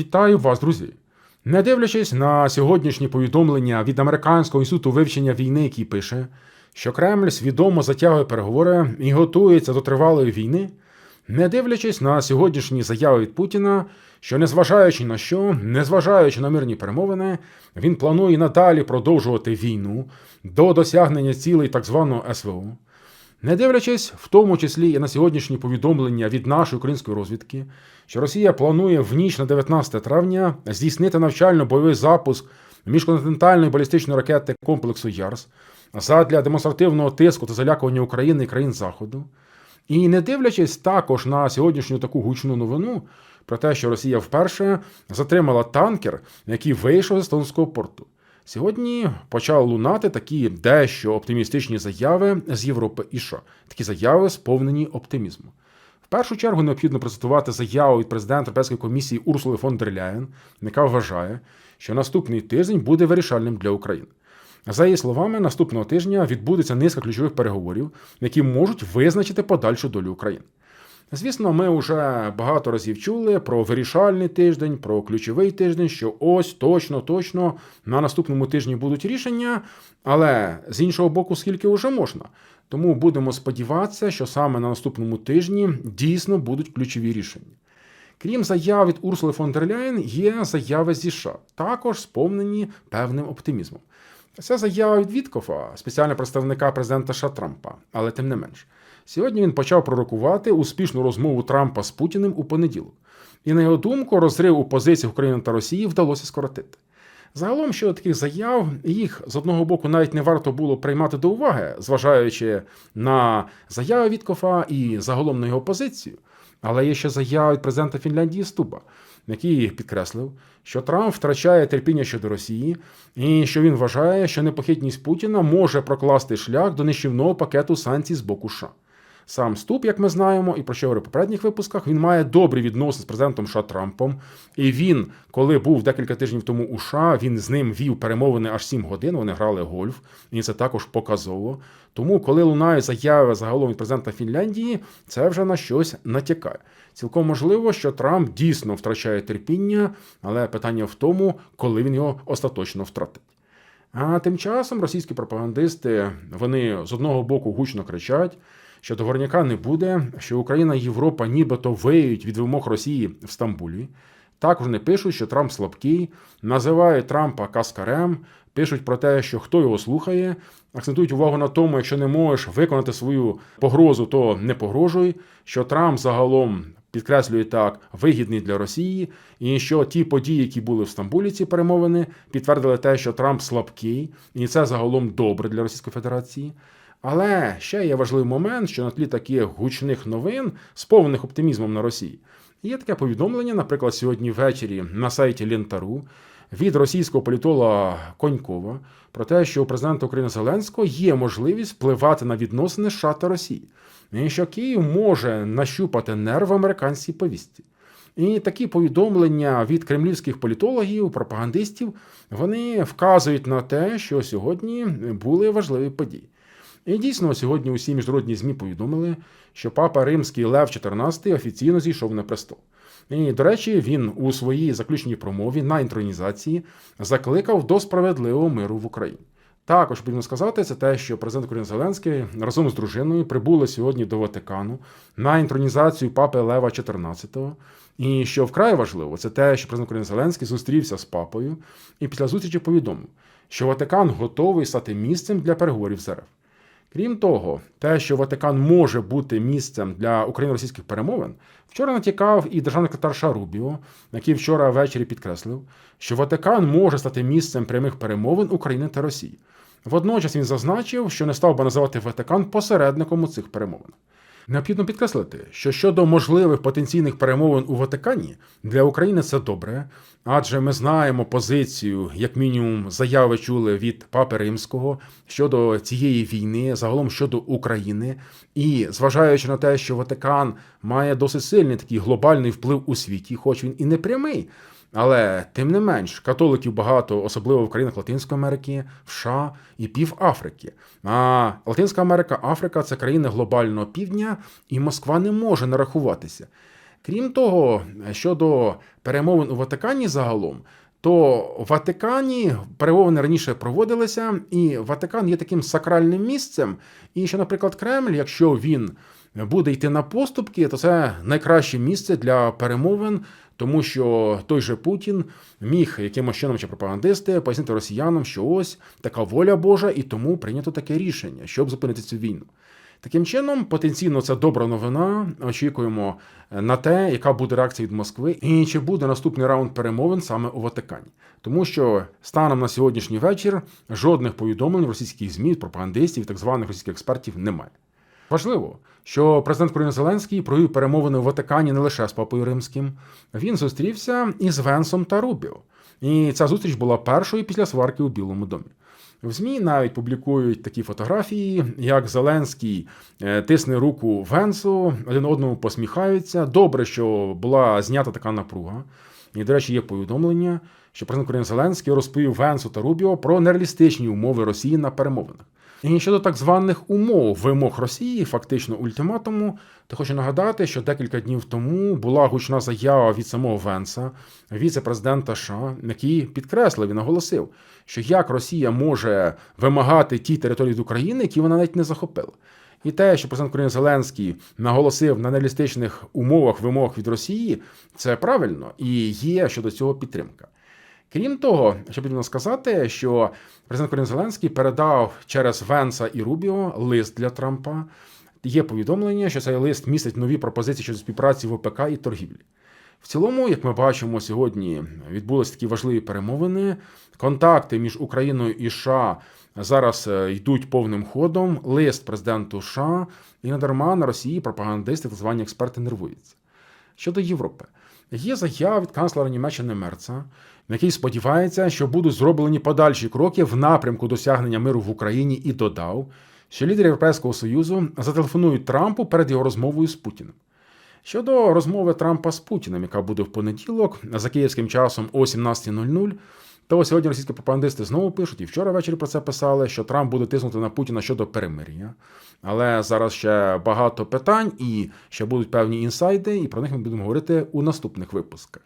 Вітаю вас, друзі! Не дивлячись на сьогоднішні повідомлення від Американського інституту вивчення війни, який пише, що Кремль свідомо затягує переговори і готується до тривалої війни, не дивлячись на сьогоднішні заяви від Путіна, що незважаючи на що, незважаючи на мирні перемовини, він планує надалі продовжувати війну до досягнення цілей так званого СВО. Не дивлячись, в тому числі і на сьогоднішні повідомлення від нашої української розвідки, що Росія планує в ніч на 19 травня здійснити навчально-бойовий запуск міжконтинентальної балістичної ракети комплексу ЯРС задля демонстративного тиску та залякування України і країн Заходу. І не дивлячись також на сьогоднішню таку гучну новину про те, що Росія вперше затримала танкер, який вийшов з Естонського порту. Сьогодні почали лунати такі дещо оптимістичні заяви з Європи і США. Такі заяви сповнені оптимізму. В першу чергу необхідно процитувати заяву від президента Європейської комісії Урсули фон дер Ляєн, яка вважає, що наступний тиждень буде вирішальним для України. За її словами, наступного тижня відбудеться низка ключових переговорів, які можуть визначити подальшу долю України. Звісно, ми вже багато разів чули про вирішальний тиждень, про ключовий тиждень, що ось точно, точно на наступному тижні будуть рішення, але з іншого боку, скільки вже можна. Тому будемо сподіватися, що саме на наступному тижні дійсно будуть ключові рішення. Крім заяв від Урсули фон дер Ляєн, є заяви зі США, також сповнені певним оптимізмом. Це заява від Віткофа, спеціального представника президента США Трампа, але тим не менш. Сьогодні він почав пророкувати успішну розмову Трампа з Путіним у понеділок. І на його думку, розрив у позиціях України та Росії вдалося скоротити. Загалом, щодо таких заяв, їх з одного боку навіть не варто було приймати до уваги, зважаючи на заяви Віткофа і загалом на його позицію. Але є ще заява від президента Фінляндії Стуба, який підкреслив, що Трамп втрачає терпіння щодо Росії, і що він вважає, що непохитність Путіна може прокласти шлях до нищівного пакету санкцій з боку США. Сам Ступ, як ми знаємо, і про що говорив в попередніх випусках, він має добрі відносини з президентом США Трампом. І він, коли був декілька тижнів тому у США, він з ним вів перемовини аж 7 годин. Вони грали гольф, і це також показово. Тому, коли лунають заяви загалом від президента Фінляндії, це вже на щось натякає. Цілком можливо, що Трамп дійсно втрачає терпіння, але питання в тому, коли він його остаточно втратить. А тим часом російські пропагандисти вони з одного боку гучно кричать що договорняка не буде, що Україна і Європа нібито виють від вимог Росії в Стамбулі. Також вони пишуть, що Трамп слабкий, називають Трампа каскарем, пишуть про те, що хто його слухає, акцентують увагу на тому, якщо не можеш виконати свою погрозу, то не погрожуй. Що Трамп загалом підкреслює так вигідний для Росії, і що ті події, які були в Стамбулі, ці перемовини, підтвердили те, що Трамп слабкий, і це загалом добре для Російської Федерації. Але ще є важливий момент, що на тлі таких гучних новин, сповнених оптимізмом на Росії, є таке повідомлення, наприклад, сьогодні ввечері на сайті Лінтару від російського політолога Конькова про те, що у президента України Зеленського є можливість впливати на відносини США та Росії, і що Київ може нащупати нерв американській повісті. І такі повідомлення від кремлівських політологів, пропагандистів, вони вказують на те, що сьогодні були важливі події. І дійсно, сьогодні усі міжнародні ЗМІ повідомили, що папа Римський Лев XIV офіційно зійшов на престол. І, до речі, він у своїй заключній промові на інтронізації закликав до справедливого миру в Україні. Також потрібно сказати, це те, що президент України Зеленський разом з дружиною прибули сьогодні до Ватикану на інтронізацію папи Лева XIV. І що вкрай важливо, це те, що президент України Зеленський зустрівся з папою і після зустрічі повідомив, що Ватикан готовий стати місцем для переговорів з РФ. Крім того, те, що Ватикан може бути місцем для україно-російських перемовин, вчора натякав і державний секретар Шарубіо, який вчора ввечері підкреслив, що Ватикан може стати місцем прямих перемовин України та Росії. Водночас він зазначив, що не став би називати Ватикан посередником у цих перемовинах. Необхідно підкреслити, що щодо можливих потенційних перемовин у Ватикані для України це добре, адже ми знаємо позицію, як мінімум, заяви чули від Папи Римського щодо цієї війни, загалом щодо України, і зважаючи на те, що Ватикан має досить сильний такий глобальний вплив у світі, хоч він і не прямий. Але тим не менш, католиків багато, особливо в країнах Латинської Америки, США і Пів Африки. А Латинська Америка, Африка це країни глобального півдня, і Москва не може нарахуватися. Крім того, щодо перемовин у Ватикані загалом, то в Ватикані перемовини раніше проводилися, і Ватикан є таким сакральним місцем. І що, наприклад, Кремль, якщо він буде йти на поступки, то це найкраще місце для перемовин, тому що той же Путін міг якимось чином чи пропагандисти пояснити росіянам, що ось така воля Божа, і тому прийнято таке рішення, щоб зупинити цю війну. Таким чином, потенційно це добра новина. Очікуємо на те, яка буде реакція від Москви, і чи буде наступний раунд перемовин саме у Ватикані, тому що станом на сьогоднішній вечір жодних повідомлень російських змі, пропагандистів, так званих російських експертів немає. Важливо, що президент України Зеленський провів перемовини у Ватикані не лише з папою римським, він зустрівся із Венсом та Рубіо. І ця зустріч була першою після сварки у Білому домі. В ЗМІ навіть публікують такі фотографії, як Зеленський е, тисне руку Венсу, один одному посміхаються. Добре, що була знята така напруга. І, до речі, є повідомлення, що президент України Зеленський розповів Венсу та Рубіо про нереалістичні умови Росії на перемовинах. І щодо так званих умов вимог Росії, фактично ультиматуму, то хочу нагадати, що декілька днів тому була гучна заява від самого Венса, віце-президента США, який підкреслив і наголосив, що як Росія може вимагати ті території від України, які вона навіть не захопила. І те, що президент України Зеленський наголосив на нереалістичних умовах вимог від Росії, це правильно і є щодо цього підтримка. Крім того, що потрібно сказати, що президент України Зеленський передав через Венса і Рубіо лист для Трампа. Є повідомлення, що цей лист містить нові пропозиції щодо співпраці в ОПК і торгівлі. В цілому, як ми бачимо, сьогодні відбулися такі важливі перемовини. Контакти між Україною і США зараз е, йдуть повним ходом. Лист президенту США і надарма на Росії пропагандисти та звані експерти нервуються. Щодо Європи, є заява від канцлера Німеччини Мерца, який сподівається, що будуть зроблені подальші кроки в напрямку досягнення миру в Україні, і додав, що лідери Європейського Союзу зателефонують Трампу перед його розмовою з Путіним. Щодо розмови Трампа з Путіним, яка буде в понеділок, за київським часом о 17.00, то сьогодні російські пропагандисти знову пишуть, і вчора ввечері про це писали, що Трамп буде тиснути на Путіна щодо перемир'я. Але зараз ще багато питань і ще будуть певні інсайди, і про них ми будемо говорити у наступних випусках.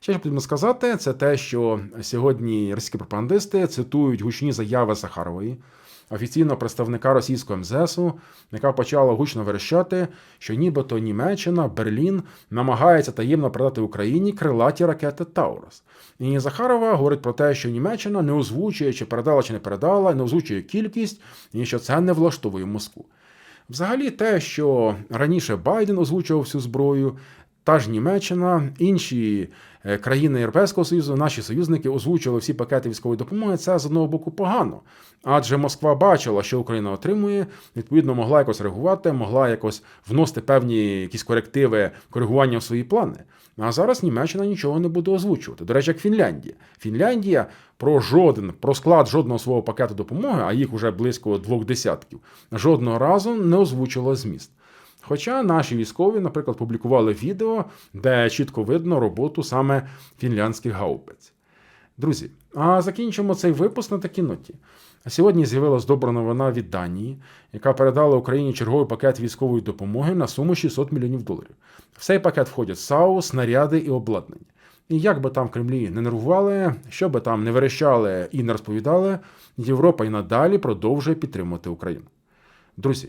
Ще що потрібно сказати, це те, що сьогодні російські пропагандисти цитують гучні заяви Сахарової, офіційного представника російського МЗСу, яка почала гучно верещати, що нібито Німеччина, Берлін намагається таємно продати Україні крилаті ракети Таурус. І Захарова говорить про те, що Німеччина не озвучує, чи передала, чи не передала, не озвучує кількість, і що це не влаштовує Москву. Взагалі, те, що раніше Байден озвучував всю зброю, та ж Німеччина, інші е, країни Європейського Союзу, наші союзники озвучували всі пакети військової допомоги. Це з одного боку погано. Адже Москва бачила, що Україна отримує, відповідно, могла якось реагувати, могла якось вносити певні якісь корективи, коригування в свої плани. А зараз Німеччина нічого не буде озвучувати. До речі, як Фінляндія. Фінляндія про жоден про склад жодного свого пакету допомоги, а їх уже близько двох десятків, жодного разу не озвучила зміст. Хоча наші військові, наприклад, публікували відео, де чітко видно роботу саме фінляндських гаубиць. Друзі, а закінчимо цей випуск на такій ноті. Сьогодні з'явилась добра новина від Данії, яка передала Україні черговий пакет військової допомоги на суму 600 мільйонів доларів. В цей пакет входять САУ, снаряди і обладнання. І як би там в Кремлі не нервували, що би там не верещали і не розповідали, Європа і надалі продовжує підтримувати Україну. Друзі.